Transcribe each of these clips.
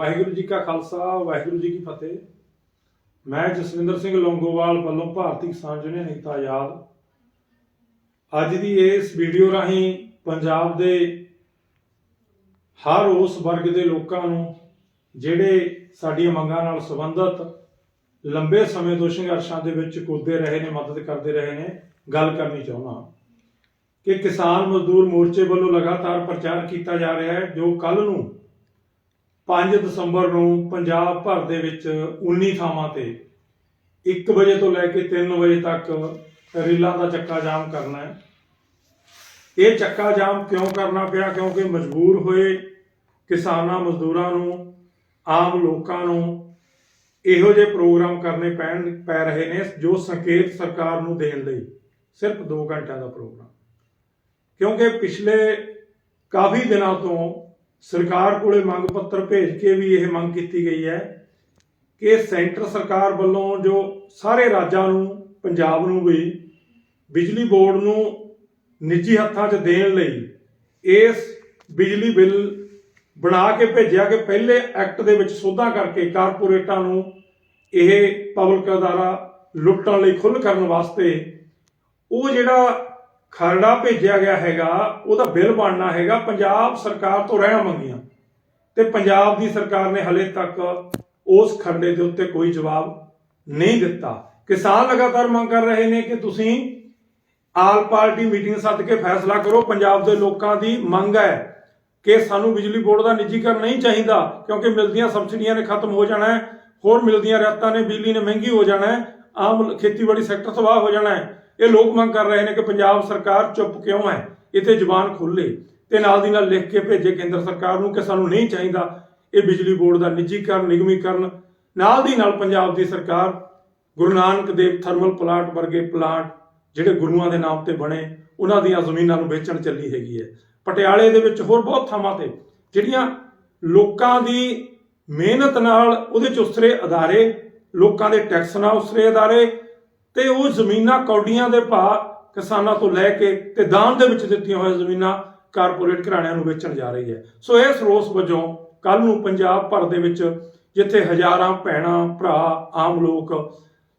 ਵਾਹਿਗੁਰੂ ਜੀ ਕਾ ਖਾਲਸਾ, ਵਾਹਿਗੁਰੂ ਜੀ ਕੀ ਫਤਿਹ। ਮੈਂ ਜਸਵਿੰਦਰ ਸਿੰਘ ਲੌਂਗੋਵਾਲ ਵੱਲੋਂ ਭਾਰਤੀ ਕਿਸਾਨ ਯੂਨੀਅਨ ਏਕਤਾ ਆਜ਼ਾਦ ਅੱਜ ਦੀ ਇਸ ਵੀਡੀਓ ਰਾਹੀਂ ਪੰਜਾਬ ਦੇ ਹਰ ਉਸ ਵਰਗ ਦੇ ਲੋਕਾਂ ਨੂੰ, ਜਿਹੜੇ ਸਾਡੀਆਂ ਮੰਗਾਂ ਨਾਲ ਸੰਬੰਧਿਤ ਲੰਬੇ ਸਮੇਂ ਤੋਂ ਸੰਘਰਸ਼ਾਂ ਦੇ ਵਿੱਚ ਕੁੱਦਦੇ ਰਹੇ ਨੇ, ਮਦਦ ਕਰਦੇ ਰਹੇ ਨੇ, ਗੱਲ ਕਰਨੀ ਚਾਹੁੰਦਾ ਕਿ ਕਿਸਾਨ ਮਜ਼ਦੂਰ ਮੋਰਚੇ ਵੱਲੋਂ ਲਗਾਤਾਰ ਪ੍ਰਚਾਰ ਕੀਤਾ ਜਾ ਰਿਹਾ ਹੈ, ਜੋ ਕੱਲ ਨੂੰ 5 ਦਸੰਬਰ ਨੂੰ ਪੰਜਾਬ ਭਰ ਦੇ ਵਿੱਚ 19 ਥਾਵਾਂ ਤੇ 1 ਵਜੇ ਤੋਂ ਲੈ ਕੇ 3 ਵਜੇ ਤੱਕ ਰੇਲਾਂ ਦਾ ਚੱਕਾ ਜਾਮ ਕਰਨਾ ਹੈ। ਇਹ ਚੱਕਾ ਜਾਮ ਕਿਉਂ ਕਰਨਾ ਪਿਆ? ਕਿਉਂਕਿ ਮਜਬੂਰ ਹੋਏ ਕਿਸਾਨਾਂ, ਮਜ਼ਦੂਰਾਂ ਨੂੰ, ਆਮ ਲੋਕਾਂ ਨੂੰ ਇਹੋ ਜਿਹੇ ਪ੍ਰੋਗਰਾਮ ਕਰਨੇ ਪੈਣ, ਪੈ ਰਹੇ ਨੇ ਜੋ ਸੰਕੇਤ ਸਰਕਾਰ ਨੂੰ ਦੇਣ ਲਈ ਸਿਰਫ 2 ਘੰਟਿਆਂ ਦਾ ਪ੍ਰੋਗਰਾਮ। ਕਿਉਂਕਿ ਪਿਛਲੇ ਕਾਫੀ ਦਿਨਾਂ ਤੋਂ ਸਰਕਾਰ ਕੋਲੇ ਮੰਗ ਪੱਤਰ ਭੇਜ ਕੇ ਵੀ ਇਹ ਮੰਗ ਕੀਤੀ ਗਈ ਹੈ ਕਿ ਸੈਂਟਰ ਸਰਕਾਰ ਵੱਲੋਂ ਜੋ ਸਾਰੇ ਰਾਜਾਂ ਨੂੰ, ਪੰਜਾਬ ਨੂੰ ਵੀ ਬਿਜਲੀ ਬੋਰਡ ਨੂੰ ਨਿੱਜੀ ਹੱਥਾਂ 'ਚ ਦੇਣ ਲਈ ਇਸ ਬਿਜਲੀ ਬਿੱਲ ਬਣਾ ਕੇ ਭੇਜਿਆ ਕਿ ਪਹਿਲੇ ਐਕਟ ਦੇ ਵਿੱਚ ਸੋਧਾਂ ਕਰਕੇ ਕਾਰਪੋਰੇਟਾਂ ਨੂੰ ਇਹ ਪਬਲਿਕ ਅਦਾਰਾ ਲੁੱਟਣ ਲਈ ਖੁੱਲ੍ਹ ਕਰਨ ਵਾਸਤੇ ਉਹ ਜਿਹੜਾ ਖਰੜਾ ਭੇਜਿਆ ਗਿਆ ਹੈਗਾ, ਉਹਦਾ ਬਿੱਲ ਬਣਨਾ ਹੈਗਾ, ਪੰਜਾਬ ਸਰਕਾਰ ਤੋਂ ਰਹਿਣਾ ਮੰਗੀਆਂ। ਤੇ ਪੰਜਾਬ ਦੀ ਸਰਕਾਰ ਨੇ ਹਲੇ ਤੱਕ ਉਸ ਖਰੜੇ ਦੇ ਉੱਤੇ ਕੋਈ ਜਵਾਬ ਨਹੀਂ ਦਿੱਤਾ। ਕਿਸਾਨ ਲਗਾਤਾਰ ਮੰਗ ਕਰ ਰਹੇ ਨੇ ਕਿ ਤੁਸੀਂ ਆਲ ਪਾਰਟੀ ਮੀਟਿੰਗ ਸੱਦ ਕੇ ਫੈਸਲਾ ਕਰੋ। ਪੰਜਾਬ ਦੇ ਲੋਕਾਂ ਦੀ ਮੰਗ ਹੈ ਕਿ ਸਾਨੂੰ ਬਿਜਲੀ ਬੋਰਡ ਦਾ ਨਿੱਜੀਕਰਨ ਨਹੀਂ ਚਾਹੀਦਾ, ਕਿਉਂਕਿ ਮਿਲਦੀਆਂ ਸਬਸਿਡੀਆਂ ਨੇ ਖਤਮ ਹੋ ਜਾਣਾ ਹੈ, ਹੋਰ ਮਿਲਦੀਆਂ ਰਿਆਤਾਂ ਨੇ, ਬਿਜਲੀ ਨੇ ਮਹਿੰਗੀ ਹੋ ਜਾਣਾ ਹੈ, ਆਮ ਖੇਤੀਬਾੜੀ ਸੈਕਟਰ ਤਬਾਹ ਹੋ ਜਾਣਾ ਹੈ। ਇਹ ਲੋਕ ਮੰਗ ਕਰ ਰਹੇ ਨੇ ਕਿ ਪੰਜਾਬ ਸਰਕਾਰ ਚੁੱਪ ਕਿਉਂ ਹੈ? ਇੱਥੇ ਜ਼ੁਬਾਨ ਖੋਲੇ ਤੇ ਨਾਲ ਦੀ ਨਾਲ ਲਿਖ ਕੇ ਭੇਜੇ ਕੇਂਦਰ ਸਰਕਾਰ ਨੂੰ ਕਿ ਸਾਨੂੰ ਨਹੀਂ ਚਾਹੀਦਾ ਇਹ ਬਿਜਲੀ ਬੋਰਡ ਦਾ ਨਿੱਜੀਕਰਨ, ਨਿਗਮੀਕਰਨ। ਨਾਲ ਦੀ ਨਾਲ ਪੰਜਾਬ ਦੀ ਸਰਕਾਰ ਗੁਰੂ ਨਾਨਕ ਦੇਵ ਥਰਮਲ ਪਲਾਂਟ ਵਰਗੇ ਪਲਾਂਟ ਜਿਹੜੇ ਗੁਰੂਆਂ ਦੇ ਨਾਮ ਤੇ ਬਣੇ, ਉਹਨਾਂ ਦੀਆਂ ਜ਼ਮੀਨਾਂ ਨੂੰ ਵੇਚਣ ਚੱਲੀ ਹੈਗੀ ਹੈ। ਪਟਿਆਲੇ ਦੇ ਵਿੱਚ ਹੋਰ ਬਹੁਤ ਥਾਵਾਂ ਤੇ ਜਿਹੜੀਆਂ ਲੋਕਾਂ ਦੀ ਮਿਹਨਤ ਨਾਲ ਉਹਦੇ ਚ ਉਸਰੇ ਅਦਾਰੇ, ਲੋਕਾਂ ਦੇ ਟੈਕਸ ਨਾਲ ਉਸਰੇ ਅਦਾਰੇ ਤੇ ਉਹ ਜ਼ਮੀਨਾਂ ਕੌਡੀਆਂ ਦੇ ਭਾਅ ਕਿਸਾਨਾਂ ਤੋਂ ਲੈ ਕੇ ਤੇ ਦਾਨ ਦੇ ਵਿੱਚ ਦਿੱਤੀਆਂ ਹੋਈਆਂ ਜ਼ਮੀਨਾਂ ਕਾਰਪੋਰੇਟ ਘਰਾਣਿਆਂ ਨੂੰ ਵੇਚਣ ਜਾ ਰਹੀ ਹੈ। ਸੋ ਇਸ ਰੋਸ ਵਜੋਂ ਕੱਲ ਨੂੰ ਪੰਜਾਬ ਭਰ ਦੇ ਵਿੱਚ ਜਿੱਥੇ ਹਜ਼ਾਰਾਂ ਭੈਣਾਂ, ਭਰਾ, ਆਮ ਲੋਕ,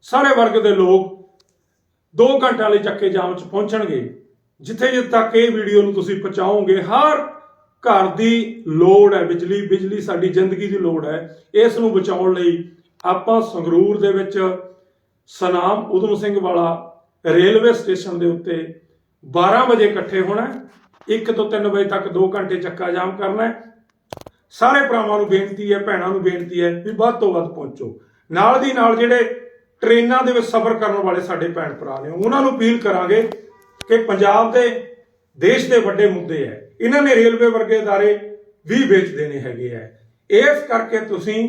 ਸਾਰੇ ਵਰਗ ਦੇ ਲੋਕ 2 ਘੰਟਿਆਂ ਲਈ ਚੱਕੇ ਜਾਮ 'ਚ ਪਹੁੰਚਣਗੇ, ਜਿੱਥੇ ਜਿੱਥੇ ਤੱਕ ਇਹ ਵੀਡੀਓ ਨੂੰ ਤੁਸੀਂ ਪਹੁੰਚਾਓਗੇ, ਹਰ ਘਰ ਦੀ ਲੋੜ ਹੈ, ਬਿਜਲੀ ਬਿਜਲੀ ਸਾਡੀ ਜ਼ਿੰਦਗੀ ਦੀ ਲੋੜ ਹੈ। ਇਸ ਨੂੰ ਬਚਾਉਣ ਲਈ ਆਪਾਂ ਸੰਗਰੂਰ ਦੇ ਵਿੱਚ ਸਨਾਮ ਉਦਮ ਸਿੰਘ ਵਾਲਾ ਰੇਲਵੇ ਸਟੇਸ਼ਨ ਦੇ ਉੱਤੇ 12 ਵਜੇ ਇਕੱਠੇ ਹੋਣਾ 1 ਤੋਂ 3 ਵਜੇ ਤੱਕ 2 ਘੰਟੇ ਚੱਕਾ ਜਾਮ ਕਰਨਾ ਹੈ ਸਾਰੇ ਭਰਾਵਾਂ ਨੂੰ ਬੇਨਤੀ ਹੈ ਭੈਣਾਂ ਨੂੰ ਬੇਨਤੀ ਹੈ ਵੀ ਵੱਧ ਤੋਂ ਵੱਧ ਪਹੁੰਚੋ ਨਾਲ ਦੀ ਨਾਲ ਜਿਹੜੇ ਟ੍ਰੇਨਾਂ ਦੇ ਵਿੱਚ ਸਫ਼ਰ ਕਰਨ ਵਾਲੇ ਸਾਡੇ ਭੈਣ ਭਰਾ ਨੇ ਉਹਨਾਂ ਨੂੰ ਅਪੀਲ ਕਰਾਂਗੇ ਕਿ ਪੰਜਾਬ ਦੇ ਦੇਸ਼ ਦੇ ਵੱਡੇ ਮੁੱਦੇ ਹੈ ਇਹਨਾਂ ਨੇ ਰੇਲਵੇ ਵਰਗੇ ادارے ਵੀ ਵੇਚ ਦੇਣੇ ਹੈਗੇ ਹੈ ਇਸ ਕਰਕੇ ਤੁਸੀਂ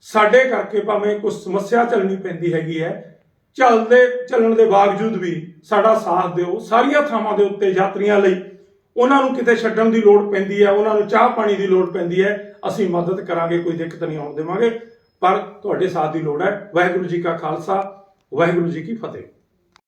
ਸਾਡੇ ਕਰਕੇ ਭਾਵੇਂ ਕੁਝ ਸਮੱਸਿਆ ਚੱਲਣੀ ਪੈਂਦੀ ਹੈਗੀ ਹੈ, ਚੱਲਦੇ, ਚੱਲਣ ਦੇ ਬਾਵਜੂਦ ਵੀ ਸਾਡਾ ਸਾਥ ਦਿਓ, ਸਾਰੀਆਂ ਥਾਵਾਂ ਦੇ ਉੱਤੇ ਯਾਤਰੀਆਂ ਲਈ ਉਹਨਾਂ ਨੂੰ ਕਿਤੇ ਛੱਡਣ ਦੀ ਲੋੜ ਪੈਂਦੀ ਹੈ, ਉਹਨਾਂ ਨੂੰ ਚਾਹ ਪਾਣੀ ਦੀ ਲੋੜ ਪੈਂਦੀ ਹੈ, ਅਸੀਂ ਮਦਦ ਕਰਾਂਗੇ, ਕੋਈ ਦਿੱਕਤ ਨਹੀਂ ਆਉਣ ਦੇਵਾਂਗੇ। ਪਰ ਤੁਹਾਡੇ ਸਾਥ ਦੀ ਲੋੜ ਹੈ। ਵਾਹਿਗੁਰੂ ਜੀ ਕਾ ਖਾਲਸਾ, ਵਾਹਿਗੁਰੂ ਜੀ ਕੀ ਫਤਿਹ।